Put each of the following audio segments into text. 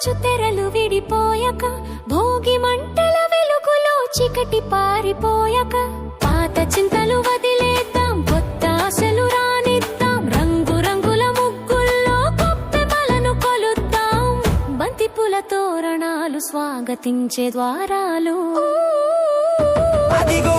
కంచు తెరలు విడిపోయక భోగి మంటల వెలుగులో చికటి పారిపోయక పాత చింతలు వదిలేద్దాం కొత్త ఆశలు రానిద్దాం రంగు రంగుల ముగ్గుల్లో కొత్త బలను కొలుద్దాం. బంతిపుల తోరణాలు స్వాగతించే ద్వారాలు. అదిగో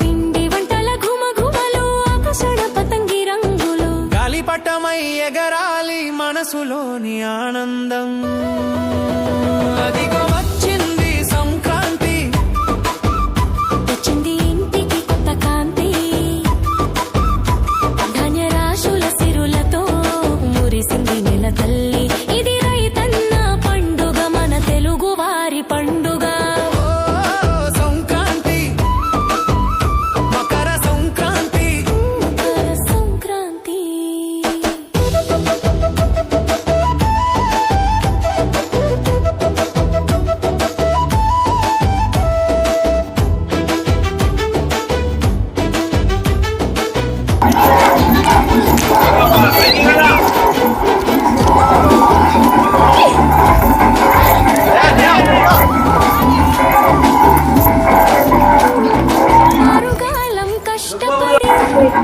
పిండి వంటల ఘుమఘుమలు ఆకర్షణ పతంగి రంగులు. గాలిపటమై ఎగరాలి మనసులోని ఆనందం.